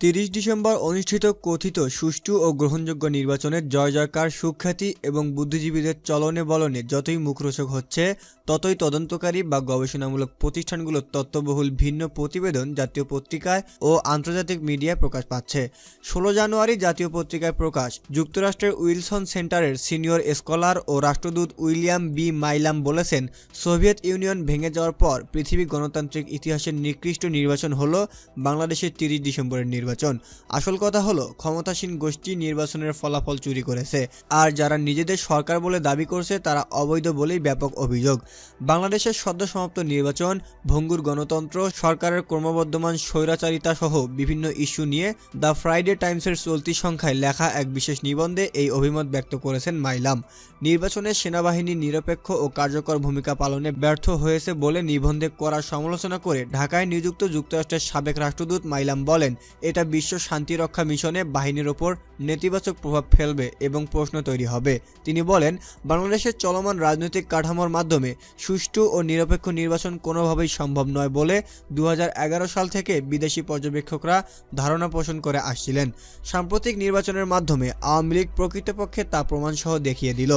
তিরিশ ডিসেম্বর অনুষ্ঠিত কথিত সুষ্ঠু ও গ্রহণযোগ্য নির্বাচনের জয় জয়কার, সুখ্যাতি এবং বুদ্ধিজীবীদের চলনে বলনে যতই মুখরোচক হচ্ছে, ততই তদন্তকারী বা গবেষণামূলক প্রতিষ্ঠানগুলোর তত্ত্ববহুল ভিন্ন প্রতিবেদন জাতীয় পত্রিকায় ও আন্তর্জাতিক মিডিয়ায় প্রকাশ পাচ্ছে। ষোলো জানুয়ারি জাতীয় পত্রিকায় প্রকাশ, যুক্তরাষ্ট্রের উইলসন সেন্টারের সিনিয়র স্কলার ও রাষ্ট্রদূত উইলিয়াম বি. মাইলাম বলেছেন, সোভিয়েত ইউনিয়ন ভেঙে যাওয়ার পর পৃথিবী গণতান্ত্রিক ইতিহাসের নিকৃষ্ট নির্বাচন হলো বাংলাদেশের তিরিশ ডিসেম্বরের নির্বাচন। আসল কথা হলো, ক্ষমতাসীন গোষ্ঠী নির্বাচনের ফলাফল চুরি করেছে। আর যারা নিজেদের সরকার বলে দাবি করছে, তারা অবৈধ বলেই ব্যাপক অভিযোগ। বাংলাদেশের সদ্য সমাপ্ত নির্বাচন, ভঙ্গুর গণতন্ত্র, সরকারের ক্রমবর্ধমান স্বৈরাচারিতা সহ বিভিন্ন ইস্যু নিয়ে দ্য ফ্রাইডে টাইমসের চলতি সংখ্যায় লেখা এক বিশেষ নিবন্ধে এই অভিমত ব্যক্ত করেছেন মাইলাম। নির্বাচনে সেনাবাহিনী নিরপেক্ষ ও কার্যকর ভূমিকা পালনে ব্যর্থ হয়েছে বলে নিবন্ধে করা সমালোচনা করে ঢাকায় নিযুক্ত যুক্তরাষ্ট্রের সাবেক রাষ্ট্রদূত মাইলাম বলেন, এটা বিশ্ব শান্তিরক্ষা মিশনে বাহিনীর ওপর নেতিবাচক প্রভাব ফেলবে এবং প্রশ্ন তৈরি হবে। তিনি বলেন, বাংলাদেশের চলমান রাজনৈতিক কাঠামোর মাধ্যমে সুষ্ঠু ও নিরপেক্ষ নির্বাচন কোনোভাবেই সম্ভব নয় বলে দুহাজার এগারো সাল থেকে বিদেশি পর্যবেক্ষকরা ধারণা পোষণ করে আসছিলেন। সাম্প্রতিক নির্বাচনের মাধ্যমে আওয়ামী লীগ প্রকৃতপক্ষে তা প্রমাণসহ দেখিয়ে দিল।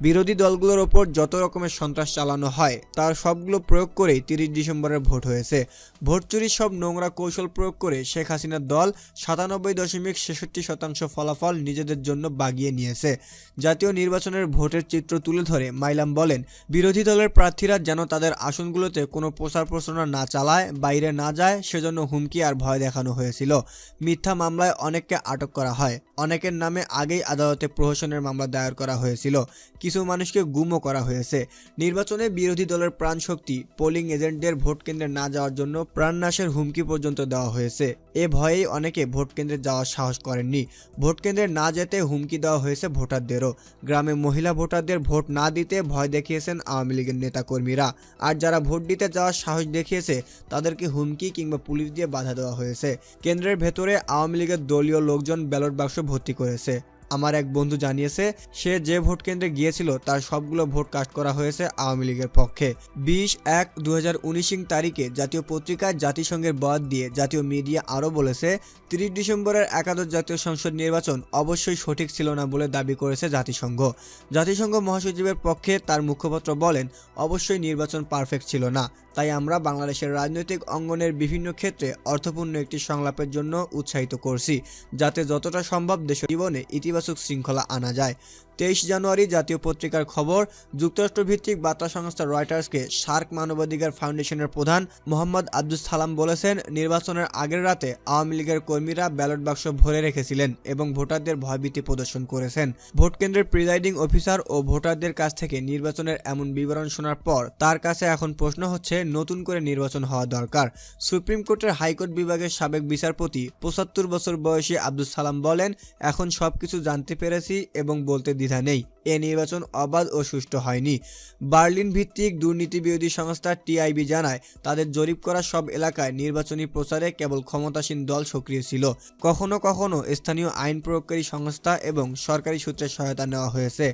বিরোধী দলগুলোর ওপর যত রকমের সন্ত্রাস চালানো হয়, তার সবগুলো প্রয়োগ করেই তিরিশ ডিসেম্বরের ভোট হয়েছে। ভোট চুরির সব নোংরা কৌশল প্রয়োগ করে শেখ হাসিনার দল সাতানব্বই দশমিক ছেষট্টি শতাংশ ফলাফল নিজেদের জন্য বাগিয়ে নিয়েছে। জাতীয় নির্বাচনের ভোটের চিত্র তুলে ধরে মাইলাম বলেন, বিরোধী দলের প্রার্থীরা যেন তাদের আসনগুলোতে কোনো প্রচার প্রচারণা না চালায়, বাইরে না যায়, সেজন্য হুমকি আর ভয় দেখানো হয়েছিল। মিথ্যা মামলায় অনেককে আটক করা হয়। অনেকের নামে আগেই আদালতে প্রহসনের মামলা দায়ের করা হয়েছিল। কিছু মানুষকে গুমও করা হয়েছে। নির্বাচনে বিরোধী দলের প্রাণশক্তি, পোলিং এজেন্টদের ভোট কেন্দ্রে না যাওয়ার জন্য প্রাণনাশের হুমকি পর্যন্ত দেওয়া হয়েছে। এ ভয়েই অনেকে ভোট কেন্দ্রে যাওয়ার সাহস করেননি। ভোট কেন্দ্রে না যেতে হুমকি দেওয়া হয়েছে ভোটারদেরও। গ্রামে মহিলা ভোটারদের ভোট না দিতে ভয় দেখিয়েছেন আওয়ামী লীগের নেতাকর্মীরা। আর যারা ভোট দিতে যাওয়ার সাহস দেখিয়েছে, তাদেরকে হুমকি কিংবা পুলিশ দিয়ে বাধা দেওয়া হয়েছে। কেন্দ্রের ভেতরে আওয়ামী লীগের দলীয় লোকজন ব্যালট বাক্স ভর্তি করেছে। আমার এক বন্ধু জানিয়েছে, সে যে ভোট কেন্দ্রে গিয়েছিল তার সবগুলো ভোট কাস্ট করা হয়েছে আওয়ামী লীগের পক্ষে। বিশ এক দু হাজার তারিখে জাতীয় পত্রিকায় জাতিসংঘের বরাদ দিয়ে জাতীয় মিডিয়া আরও বলেছে, তিরিশ ডিসেম্বরের একাদশ জাতীয় সংসদ নির্বাচন অবশ্যই সঠিক ছিল না বলে দাবি করেছে জাতিসংঘ। জাতিসংঘ মহাসচিবের পক্ষে তার মুখপাত্র বলেন, অবশ্যই নির্বাচন পারফেক্ট ছিল না। তাই আমরা বাংলাদেশের রাজনৈতিক অঙ্গনের বিভিন্ন ক্ষেত্রে অর্থপূর্ণ একটি সংলাপের জন্য উৎসাহিত করছি, যাতে যতটা সম্ভব দেশ জীবনে ইতিবাচক শৃঙ্খলা আনা যায়। তেইশ জানুয়ারি জাতীয় পত্রিকার খবর, যুক্তরাষ্ট্রভিত্তিক বার্তা সংস্থা রয়টার্সকে সার্ক মানবাধিকার ফাউন্ডেশনের প্রধান মোহাম্মদ আব্দুল সালাম বলেছেন, নির্বাচনের আগের রাতে আওয়ামী লীগের কর্মীরা ব্যালট বাক্স ভরে রেখেছিলেন এবং ভোটারদের ভয়ভীতি প্রদর্শন করেছেন। ভোট কেন্দ্রের প্রিজাইডিং অফিসার ও ভোটারদের কাছ থেকে নির্বাচনের এমন বিবরণ শোনার পর তার কাছে এখন প্রশ্ন হচ্ছে, নতুন করে নির্বাচন হওয়া দরকার। সুপ্রিম কোর্টের হাইকোর্ট বিভাগের সাবেক বিচারপতি পঁচাত্তর বছর বয়সী আব্দুল সালাম বলেন, এখন সবকিছু জানতে পেরেছি এবং বলতে দ্বিধা নেই। এ নির্বাচন অবাধ ও সুষ্ঠু হয়নি। বার্লিন ভিত্তিক দুর্নীতি বিরোধী সংস্থা টিআইবি জানায়, তাদের জরিপ করা সব এলাকায় নির্বাচনী প্রচারে কেবল ক্ষমতাসীন দল সক্রিয় ছিল। কখনো কখনো স্থানীয় আইন প্রয়োগকারী সংস্থা এবং সরকারি সূত্রের সহায়তা নেওয়া হয়েছে।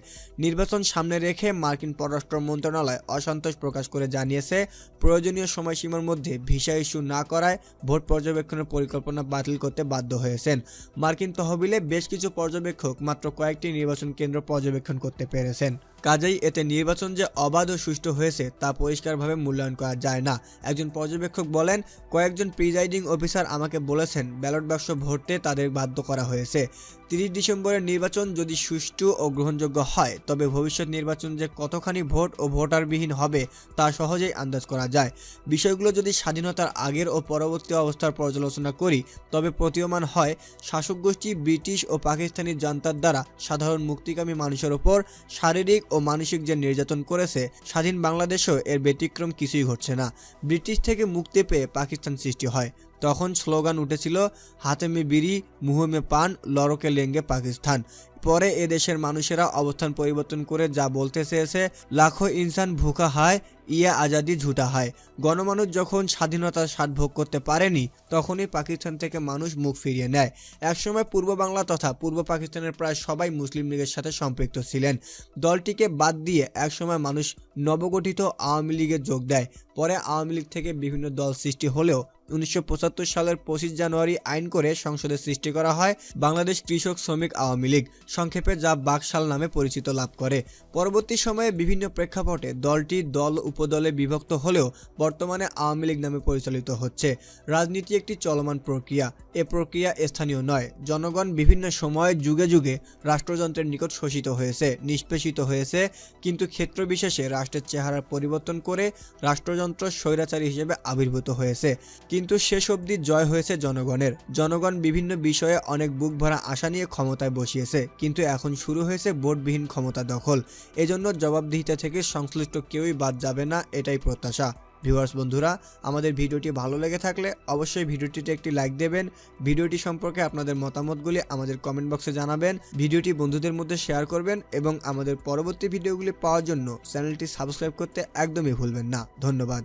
নির্বাচন সামনে রেখে মার্কিন পররাষ্ট্র মন্ত্রণালয় অসন্তোষ প্রকাশ করে জানিয়েছে, প্রয়োজনীয় সময়সীমার মধ্যে ভিসা ইস্যু না করায় ভোট পর্যবেক্ষণের পরিকল্পনা বাতিল করতে বাধ্য হয়েছেন। মার্কিন তহবিলে বেশ কিছু পর্যবেক্ষক মাত্র কয়েকটি নির্বাচন কেন্দ্র পর্যবেক্ষণ করতে পেরেছেন। কাজেই এতে নির্বাচন যে অবাধ ও সুষ্ঠু হয়েছে, তা পরিষ্কারভাবে মূল্যায়ন করা যায় না। একজন পর্যবেক্ষক বলেন, কয়েকজন প্রিজাইডিং অফিসার আমাকে বলেছেন, ব্যালট বাক্স ভরতে তাদের বাধ্য করা হয়েছে। তিরিশ ডিসেম্বরের নির্বাচন যদি সুষ্ঠু ও গ্রহণযোগ্য হয়, তবে ভবিষ্যৎ নির্বাচন যে কতখানি ভোট ও ভোটারবিহীন হবে, তা সহজেই আন্দাজ করা যায়। বিষয়গুলো যদি স্বাধীনতার আগের ও পরবর্তী অবস্থার পর্যালোচনা করি, তবে প্রতীয়মান হয় শাসক গোষ্ঠী ব্রিটিশ ও পাকিস্তানি জান্তার দ্বারা সাধারণ মুক্তিকামী মানুষের ওপর শারীরিক মানসিক যে নির্যাতন করেছে, স্বাধীন বাংলাদেশেও এর ব্যতিক্রম কিছুই ঘটছে না। ব্রিটিশ থেকে মুক্তি পেয়ে পাকিস্তান সৃষ্টি হয়। তখন স্লোগান উঠেছিল, হাতে মে বিড়ি মুহে মে পান, লড়কে লেঙ্গে পাকিস্তান। পরে এ দেশের মানুষেরা অবস্থান পরিবর্তন করে যা বলতে চেয়েছে, লাখো ইনসান ভুকা হায়, ইয়া আজাদি ঝুটা হয়। গণমানুষ যখন স্বাধীনতার স্বাদ ভোগ করতে পারেনি, তখনই পাকিস্তান থেকে মানুষ মুখ ফিরিয়ে নেয়। একসময় পূর্ব বাংলা তথা পূর্ব পাকিস্তানের প্রায় সবাই মুসলিম লীগের সাথে সম্পৃক্ত ছিলেন। দলটিকে বাদ দিয়ে একসময় মানুষ নবগঠিত আওয়ামী লীগে যোগ দেয়। পরে আওয়ামী লীগ থেকে বিভিন্ন দল সৃষ্টি হলেও উনিশশো পঁচাত্তর সালের পঁচিশ জানুয়ারি আইন করে সংসদে সৃষ্টি করা হয় বাংলাদেশ কৃষক শ্রমিক আওয়ামী লীগ, সংক্ষেপে যা বাকশাল নামে পরিচিত লাভ করে। পরবর্তী সময়ে বিভিন্ন প্রেক্ষাপটে দলটি দল উপদলে বিভক্ত হলেও বর্তমানে আওয়ামী লীগ নামে পরিচালিত হচ্ছে। রাজনীতি একটি চলমান প্রক্রিয়া। এ প্রক্রিয়া স্থানীয় নয়। জনগণ বিভিন্ন সময়ে যুগে যুগে রাষ্ট্রযন্ত্রের নিকট শোষিত হয়েছে, নিষ্পেষিত হয়েছে, কিন্তু ক্ষেত্র বিশেষে রাষ্ট্রের চেহারা পরিবর্তন করে রাষ্ট্রযন্ত্র স্বৈরাচারী হিসেবে আবির্ভূত হয়েছে। কিন্তু শেষ অবধি জয় হয়েছে জনগণের। জনগণ বিভিন্ন বিষয়ে অনেক বুক ভরা আশা নিয়ে ক্ষমতায় বসিয়েছে, কিন্তু এখন শুরু হয়েছে ভোটবিহীন ক্ষমতা দখল। এজন্য জবাবদিহিতা থেকে সংশ্লিষ্ট কেউই বাদ যাবে না, এটাই প্রত্যাশা। ভিউয়ার্স, বন্ধুরা, আমাদের ভিডিওটি ভালো লেগে থাকলে অবশ্যই ভিডিওটিতে একটি লাইক দেবেন। ভিডিওটি সম্পর্কে আপনাদের মতামতগুলি আমাদের কমেন্ট বক্সে জানাবেন। ভিডিওটি বন্ধুদের মধ্যে শেয়ার করবেন এবং আমাদের পরবর্তী ভিডিওগুলি পাওয়ার জন্য চ্যানেলটি সাবস্ক্রাইব করতে একদমই ভুলবেন না। ধন্যবাদ।